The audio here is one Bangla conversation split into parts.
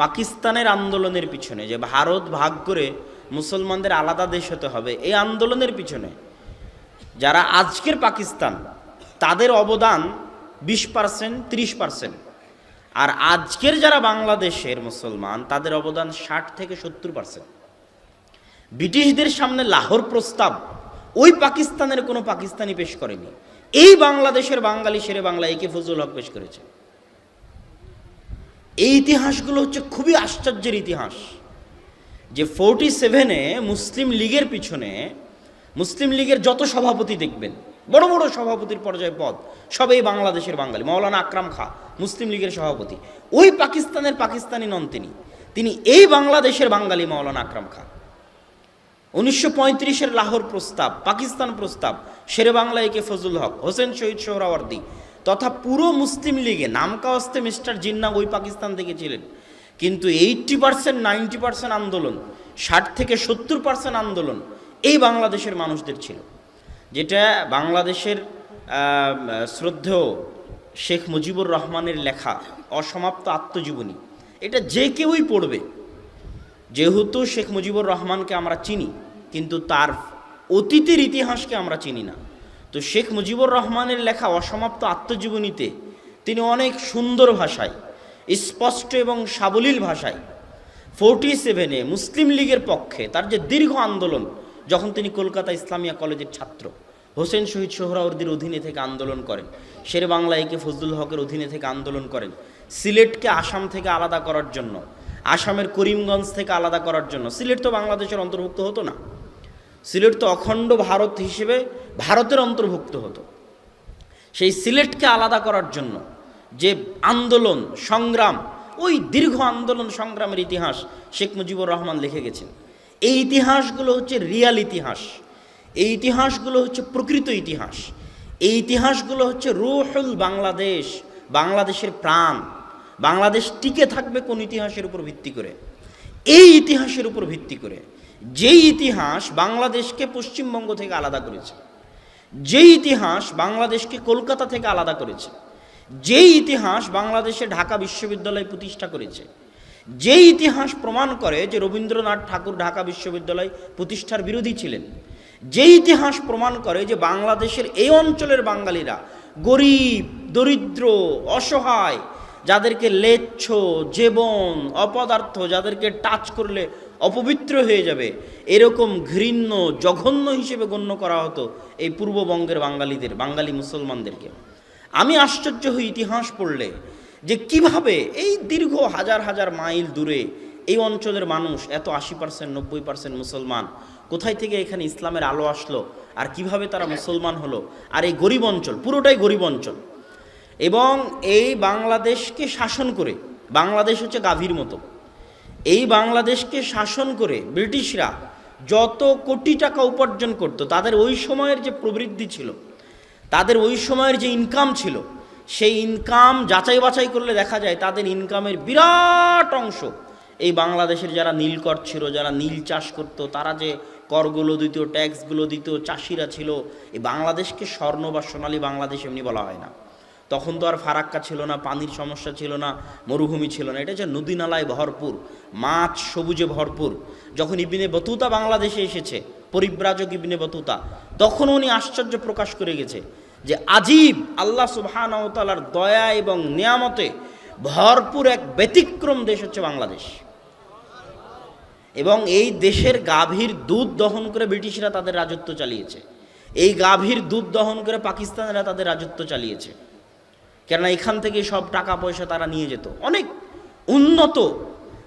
পাকিস্তানের আন্দোলনের পিছনে যে ভারত ভাগ করে মুসলমানদের আলাদা দেশ হতে হবে, এই আন্দোলনের পিছনে যারা আজকের পাকিস্তান, তাদের অবদান বিশ পার্সেন্ট ত্রিশ পার্সেন্ট আর আজকের যারা বাংলাদেশের মুসলমান, তাদের অবদান ষাট থেকে সত্তর পার্সেন্ট ব্রিটিশদের সামনে লাহোর প্রস্তাব, ওই পাকিস্তানের কোনো পাকিস্তানি পেশ করেনি। এই বাংলাদেশের বাঙালি শেরে বাংলা একে ফজল হক পেশ করেছে। এই ইতিহাসগুলো হচ্ছে খুবই আশ্চর্যের ইতিহাস। যে ফোরটি সেভেনে মুসলিম লীগের পিছনে মুসলিম লীগের যত সভাপতি দেখবেন, বড় বড় সভাপতির পর্যায়ে পদ, সবই বাংলাদেশের বাঙালি। মৌলানা আকরাম খা, মুসলিম লীগের সভাপতি। ওই পাকিস্তানের পাকিস্তানি নন তিনি। তিনি এই বাংলাদেশের বাঙালি মৌলানা আকরাম খা। উনিশশো পঁয়ত্রিশের লাহোর প্রস্তাব, পাকিস্তান প্রস্তাব শেরে বাংলা একে ফজল হক, হোসেন শহীদ সোহরাওয়ার্দী তথা পুরো মুসলিম লীগে নামকাওয়াস্তে মিস্টার জিন্না ওই পাকিস্তান থেকে ছিলেন। কিন্তু এইট্টি পার্সেন্ট, নাইনটি পার্সেন্ট আন্দোলন, ষাট থেকে সত্তর পার্সেন্ট আন্দোলন এই বাংলাদেশের মানুষদের ছিল। যেটা বাংলাদেশের শ্রদ্ধেয় শেখ মুজিবুর রহমানের লেখা, অসমাপ্ত আত্মজীবনী। এটা যে কেউই পড়বে। যেহেতু শেখ মুজিবুর রহমানকে আমরা চিনি, কিন্তু তার অতীতের ইতিহাসকে আমরা চিনি না। তো শেখ মুজিবুর রহমানের লেখা অসমাপ্ত আত্মজীবনীতে তিনি অনেক সুন্দর ভাষায়, স্পষ্ট এবং সাবলীল ভাষায় ফোরটি সেভেনে মুসলিম লীগের পক্ষে তার যে দীর্ঘ আন্দোলন যখন তিনি কলকাতা ইসলামিয়া কলেজের ছাত্র হোসেন শহীদ সোহরাওয়ার্দির অধীনে থেকে আন্দোলন করেন, শের বাংলা একে ফজলুল হকের অধীনে থেকে আন্দোলন করেন, সিলেটকে আসাম থেকে আলাদা করার জন্য, আসামের করিমগঞ্জ থেকে আলাদা করার জন্য। সিলেট তো বাংলাদেশের অন্তর্ভুক্ত হতো না। সিলেট তো অখণ্ড ভারত হিসেবে ভারতের অন্তর্ভুক্ত হতো। সেই সিলেটকে আলাদা করার জন্য যে আন্দোলন, সংগ্রাম, ওই দীর্ঘ আন্দোলন, সংগ্রামের ইতিহাস শেখ মুজিবুর রহমান লিখে গেছেন। এই ইতিহাসগুলো হচ্ছে রিয়াল ইতিহাস। এই ইতিহাসগুলো হচ্ছে প্রকৃত ইতিহাস। এই ইতিহাসগুলো হচ্ছে রুহুল বাংলাদেশ, বাংলাদেশের প্রাণ। বাংলাদেশ টিকে থাকবে কোন ইতিহাসের উপর ভিত্তি করে? এই ইতিহাসের উপর ভিত্তি করে যেই ইতিহাস বাংলাদেশকে পশ্চিমবঙ্গ থেকে আলাদা করেছে। যেই ইতিহাস বাংলাদেশকে কলকাতা থেকে আলাদা করেছে, যেই ইতিহাস বাংলাদেশে ঢাকা বিশ্ববিদ্যালয় প্রতিষ্ঠা করেছে, যেই ইতিহাস প্রমাণ করে যে রবীন্দ্রনাথ ঠাকুর ঢাকা বিশ্ববিদ্যালয় প্রতিষ্ঠার বিরোধী ছিলেন, যেই ইতিহাস প্রমাণ করে যে বাংলাদেশের এই অঞ্চলের বাঙালিরা গরিব, দরিদ্র, অসহায়, যাদেরকে লেচ্ছ জীবন অপদার্থ, যাদেরকে টাচ করলে অপবিত্র হয়ে যাবে। এরকম ঘৃণ্য, জঘন্য হিসেবে গণ্য করা হতো এই পূর্ববঙ্গের বাঙালিদের, বাঙালি মুসলমানদেরকে। আমি আশ্চর্য হই ইতিহাস পড়লে যে কীভাবে এই দীর্ঘ হাজার হাজার মাইল দূরে এই অঞ্চলের মানুষ, এত আশি পার্সেন্ট নব্বই পার্সেন্ট মুসলমান কোথায় থেকে এখানে ইসলামের আলো আসলো আর কীভাবে তারা মুসলমান হলো আর এই গরিব অঞ্চল, পুরোটাই গরিব অঞ্চল। এবং এই বাংলাদেশকে শাসন করে, বাংলাদেশ হচ্ছে গাভীর মতো। এই বাংলাদেশকে শাসন করে ব্রিটিশরা যত কোটি টাকা উপার্জন করত, তাদের ওই সময়ের যে প্রবৃদ্ধি ছিল, তাদের ওই সময়ের যে ইনকাম ছিল, সেই ইনকাম যাচাই বাছাই করলে দেখা যায় তাদের ইনকামের বিরাট অংশ এই বাংলাদেশের যারা নীল কর ছিল, যারা নীল চাষ করত, তারা যে করগুলো দিত, ট্যাক্সগুলো দিত, চাষিরা ছিল, এই বাংলাদেশকে স্বর্ণ বা সোনালী বাংলাদেশ এমনি বলা হয় না। তখন তো আর ফারাক্কা ছিল না, পানির সমস্যা ছিল না, মরুভূমি ছিল না। এটা হচ্ছে নদী নালায় ভরপুর, মাছ সবুজে ভরপুর। যখন ইবিনে বতুতা বাংলাদেশে এসেছে, পরিব্রাজক ইবিনে বতুতা, তখন উনি আশ্চর্য প্রকাশ করে গেছে যে আজীব আল্লাহ সুবহানাহু দয়া এবং নিয়ামতে ভরপুর এক ব্যতিক্রম দেশ হচ্ছে বাংলাদেশ। এবং এই দেশের গাভীর দুধ দহন করে ব্রিটিশরা তাদের রাজত্ব চালিয়েছে। এই গাভীর দুধ দহন করে পাকিস্তানিরা তাদের রাজত্ব চালিয়েছে। কেননা এখান থেকে সব টাকা পয়সা তারা নিয়ে যেত। অনেক উন্নত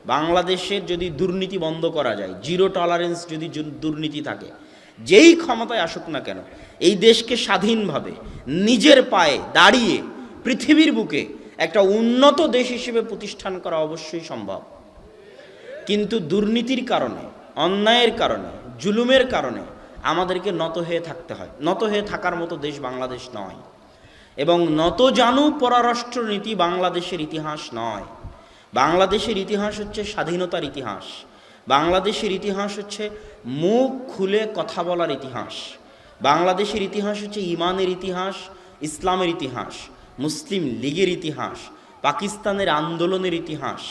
বাংলাদেশের যদি দুর্নীতি বন্ধ করা যায়, জিরো টলারেন্স যদি দুর্নীতি থাকে, যেই ক্ষমতায় আসুক না কেন, এই দেশকে স্বাধীনভাবে নিজের পায়ে দাঁড়িয়ে পৃথিবীর বুকে একটা উন্নত দেশ হিসেবে প্রতিষ্ঠান করা অবশ্যই সম্ভব। কিন্তু দুর্নীতির কারণে, অন্যায়ের কারণে, জুলুমের কারণে আমাদেরকে নত হয়ে থাকতে হয়। নত হয়ে থাকার মতো দেশ বাংলাদেশ নয়। এবং নত জানু পররাষ্ট্রনীতি বাংলাদেশের ইতিহাস নয়। বাংলাদেশের ইতিহাস হচ্ছে স্বাধীনতার ইতিহাস। বাংলাদেশের ইতিহাস হচ্ছে মুখ খুলে কথা বলার ইতিহাস। বাংলাদেশের ইতিহাস হচ্ছে ইমানের ইতিহাস, ইসলামের ইতিহাস, মুসলিম লীগের ইতিহাস, পাকিস্তানের আন্দোলনের ইতিহাস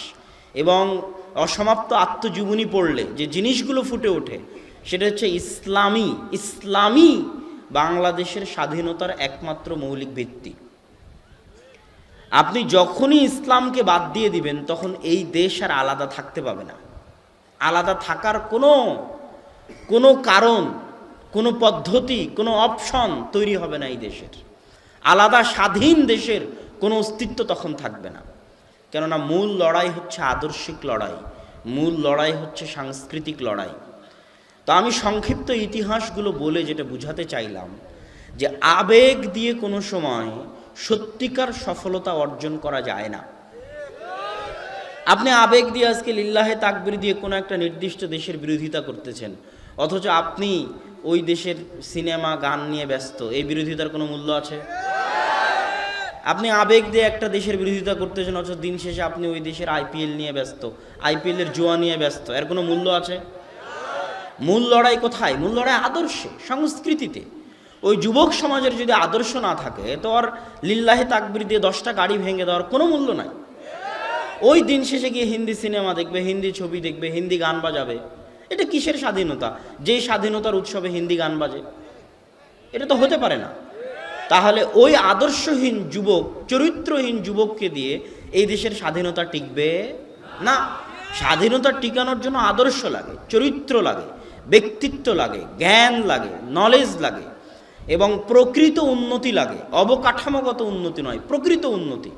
এবং অসমাপ্ত আত্মজীবনী পড়লে যে জিনিসগুলো ফুটে ওঠে, সেটা হচ্ছে ইসলামী ইসলামী বাংলাদেশের স্বাধীনতার একমাত্র মৌলিক ভিত্তি। আপনি যখনই ইসলামকে বাদ দিয়ে দিবেন, তখন এই দেশ আর আলাদা থাকতে পাবে না। আলাদা থাকার কোনো কোনো কারণ, কোনো পদ্ধতি, কোনো অপশন তৈরি হবে না এই দেশের। আলাদা স্বাধীন দেশের কোনো অস্তিত্ব তখন থাকবে না। কেননা মূল লড়াই হচ্ছে আদর্শিক লড়াই, মূল লড়াই হচ্ছে সাংস্কৃতিক লড়াই। তো আমি সংক্ষিপ্ত ইতিহাসগুলো বলে যেটা বুঝাতে চাইলাম যে আবেগ দিয়ে কোনো সময় সত্যিকার সফলতা অর্জন করা যায় না। আপনি আবেগ দিয়ে আজকে লিল্লাহে তাকবির দিয়ে কোনো একটা নির্দিষ্ট দেশের বিরোধিতা করতেছেন, অথচ আপনি ওই দেশের সিনেমা, গান নিয়ে ব্যস্ত, এই বিরোধিতার কোনো মূল্য আছে? আপনি আবেগ দিয়ে একটা দেশের বিরোধিতা করতেছেন, অথচ দিন শেষে আপনি ওই দেশের আইপিএল নিয়ে ব্যস্ত, আইপিএলের জোয়া নিয়ে ব্যস্ত, এর কোনো মূল্য আছে? মূল লড়াই কোথায়? মূল লড়াই আদর্শে, সংস্কৃতিতে। ওই যুবক সমাজের যদি আদর্শ না থাকে, তো আর লিল্লাহে তাকবির দিয়ে দশটা গাড়ি ভেঙে দেওয়ার কোনো মূল্য নাই। ওই দিন শেষে গিয়ে হিন্দি সিনেমা দেখবে, হিন্দি ছবি দেখবে, হিন্দি গান বাজাবে। এটা কিসের স্বাধীনতা? যেই স্বাধীনতার উৎসবে হিন্দি গান বাজে। এটা তো হতে পারে না। তাহলে ওই আদর্শহীন যুবক, চরিত্রহীন যুবককে দিয়ে এই দেশের স্বাধীনতা টিকবে? না। স্বাধীনতা টিকানোর জন্য আদর্শ লাগে, চরিত্র লাগে। ব্যক্তিত্ব লাগে, জ্ঞান লাগে নলেজ লাগে, এবং প্রকৃত উন্নতি লাগে, অবকাঠামোগত উন্নতি নয়, প্রকৃত উন্নতি।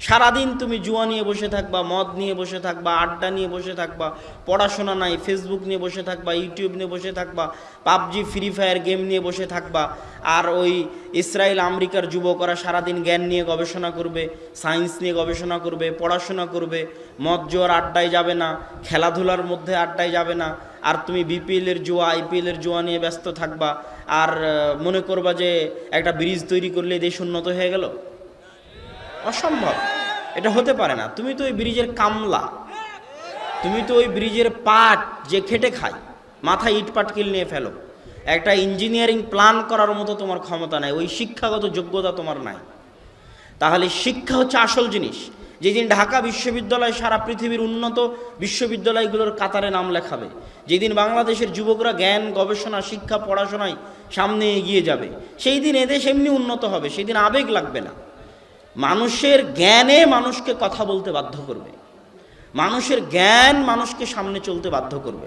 সারাদিন তুমি জুয়া নিয়ে বসে থাকবা, মদ নিয়ে বসে থাকবা, আড্ডা নিয়ে বসে থাকবা, পড়াশোনা নাই ফেসবুক নিয়ে বসে থাকবা ইউটিউব নিয়ে বসে থাকবা, পাবজি ফ্রি ফায়ার গেম নিয়ে বসে থাকবা, আর ওই ইসরায়েল, আমেরিকার যুবকরা সারাদিন জ্ঞান নিয়ে গবেষণা করবে সায়েন্স নিয়ে গবেষণা করবে, পড়াশোনা করবে, মদ জোয়ার আড্ডায় যাবে না, খেলাধুলার মধ্যে আড্ডায় যাবে না আর তুমি বিপিএলের জুয়া আইপিএলের জুয়া নিয়ে ব্যস্ত থাকবা। আর মনে করবা যে একটা ব্রিজ তৈরি করলে দেশ উন্নত হয়ে গেল? অসম্ভব। এটা হতে পারে না। তুমি তো ওই ব্রিজের কামলা। তুমি তো ওই ব্রিজের পাট যে খেটে খায়, মাথায় ইট পাটকিল নিয়ে ফেলো। একটা ইঞ্জিনিয়ারিং প্ল্যান করার মতো তোমার ক্ষমতা নাই। ওই শিক্ষাগত যোগ্যতা তোমার নাই। তাহলে শিক্ষা হচ্ছে আসল জিনিস। যেদিন ঢাকা বিশ্ববিদ্যালয় সারা পৃথিবীর উন্নত বিশ্ববিদ্যালয়গুলোর কাতারে নাম লেখাবে, যেদিন বাংলাদেশের যুবকরা জ্ঞান, গবেষণা, শিক্ষা, পড়াশোনায় সামনে এগিয়ে যাবে, সেই দিন এদেশ এমনি উন্নত হবে, সেই দিন আবেগ লাগবে না। মানুষের জ্ঞানে মানুষকে কথা বলতে বাধ্য করবে। মানুষের জ্ঞান মানুষকে সামনে চলতে বাধ্য করবে।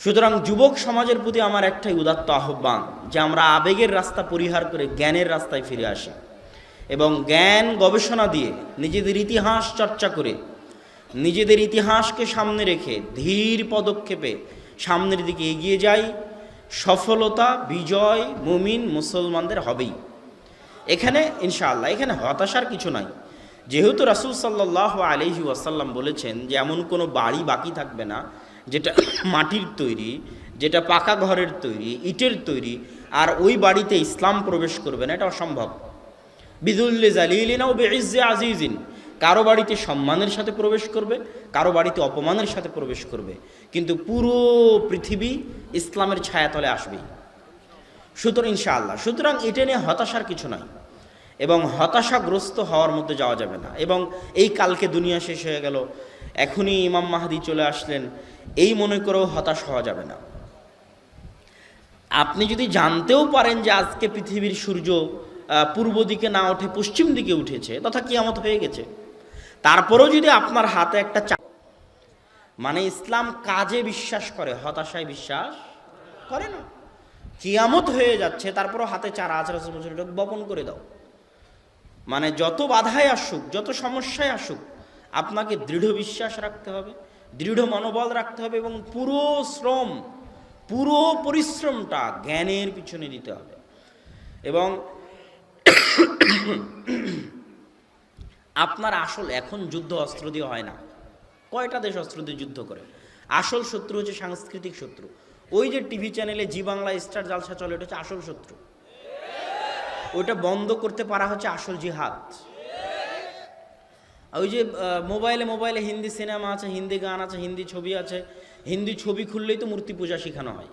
সুতরাং যুবক সমাজের প্রতি আমার একটাই উদাত্ত আহ্বান, যে আমরা আবেগের রাস্তা পরিহার করে জ্ঞানের রাস্তায় ফিরে আসি। এবং জ্ঞান গবেষণা দিয়ে নিজেদের ইতিহাস চর্চা করে, নিজেদের ইতিহাসকে সামনে রেখে ধীর পদক্ষেপে সামনের দিকে এগিয়ে যাই, সফলতা, বিজয়, মুমিন, মুসলমানদের হবেই। এখানে, ইনশাআল্লাহ, এখানে হতাশার কিছু নাই। যেহেতু রাসুল সাল্লাহ আলহি ওয়াসাল্লাম বলেছেন যে এমন কোনো বাড়ি বাকি থাকবে না, যেটা মাটির তৈরি, যেটা পাকা ঘরের তৈরি, ইটের তৈরি, আর ওই বাড়িতে ইসলাম প্রবেশ করবে না, এটা অসম্ভব। বিদুল্লে জালিলিনা ও বেইজে আজিজিন। কারও বাড়িতে সম্মানের সাথে প্রবেশ করবে, কারও বাড়িতে অপমানের সাথে প্রবেশ করবে। কিন্তু পুরো পৃথিবী ইসলামের ছায়াতলে আসবেই সুতরাং ইনশাআল্লাহ, সুতরাং এটা নিয়ে হতাশার কিছু নাই। এবং হতাশাগ্রস্ত হওয়ার মধ্যে যাওয়া যাবে না। এবং এই কালকে দুনিয়া শেষ হয়ে গেল, এখনই ইমাম মাহাদি চলে আসলেন, এই মনে করেও হতাশ হওয়া যাবে না। আপনি যদি জানতেও পারেন যে আজকে পৃথিবীর সূর্য পূর্ব দিকে না উঠে পশ্চিম দিকে উঠেছে, তথা কিয়ামত হয়ে গেছে। তারপরেও যদি আপনার হাতে একটা চা মানে ইসলাম কাজে বিশ্বাস করে, হতাশায় বিশ্বাস করে না। কিয়ামত হয়ে যাচ্ছে, তারপরও হাতে চারা রসুল বপন করে দাও। মানে যত বাধায় আসুক, যত সমস্যায় আসুক, আপনাকে দৃঢ় বিশ্বাস রাখতে হবে, দৃঢ় মনোবল রাখতে হবে এবং পুরো শ্রম, পুরো পরিশ্রমটা জ্ঞানের পিছনে দিতে হবে। এবং আপনার আসল এখন যুদ্ধ অস্ত্র দিয়ে হয় না। কয়টা দেশ অস্ত্র দিয়ে যুদ্ধ করে? আসল শত্রু হচ্ছে সাংস্কৃতিক শত্রু। ওই যে টিভি চ্যানেলে জি বাংলা, স্টার জালসা চলে, ওটা হচ্ছে আসল শত্রু। ওটা বন্ধ করতে পারা হচ্ছে আসল জিহাদ। ওই যে মোবাইলে মোবাইলে হিন্দি সিনেমা আছে, হিন্দি গান আছে, হিন্দি ছবি আছে। হিন্দি ছবি খুললেই তো মূর্তি পূজা শেখানো হয়।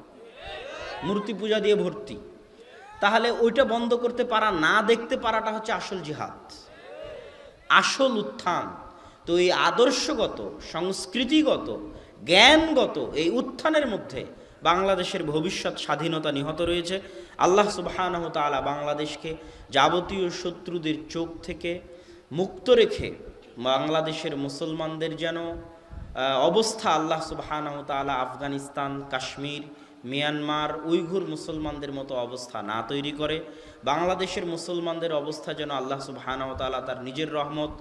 মূর্তি পূজা দিয়ে ভর্তি। তাহলে ওইটা বন্ধ করতে পারা, না দেখতে পারাটা হচ্ছে আসল জিহাদ। আসল উত্থান। তো এই আদর্শগত, সংস্কৃতিগত, জ্ঞানগত এই উত্থানের মধ্যে বাংলাদেশের ভবিষ্যৎ স্বাধীনতা নিহত রয়েছে। আল্লাহ সুবাহানহ তালা বাংলাদেশকে যাবতীয় শত্রুদের চোখ থেকে মুক্ত রেখে বাংলাদেশের মুসলমানদের যেন অবস্থা আল্লাহ সুবাহানহ তালা আফগানিস্তান, কাশ্মীর মিয়ানমার উইঘুর মুসলমানদের মতো অবস্থা না তৈরি করে, বাংলাদেশের মুসলমানদের অবস্থা যেন আল্লাহ সুবহানাহু তালা তার নিজের রহমত,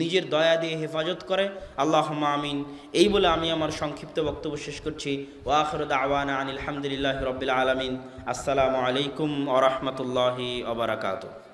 নিজের দয়া দিয়ে হেফাজত করে। আল্লাহ আমিন। এই বলে আমি আমার সংক্ষিপ্ত বক্তব্য শেষ করছি। ওয়াখর আওয়ানা আনিল হামদুলিল্লাহ রবিল আলমিন। আসসালামু আলাইকুম আ রহমতুল্লাহি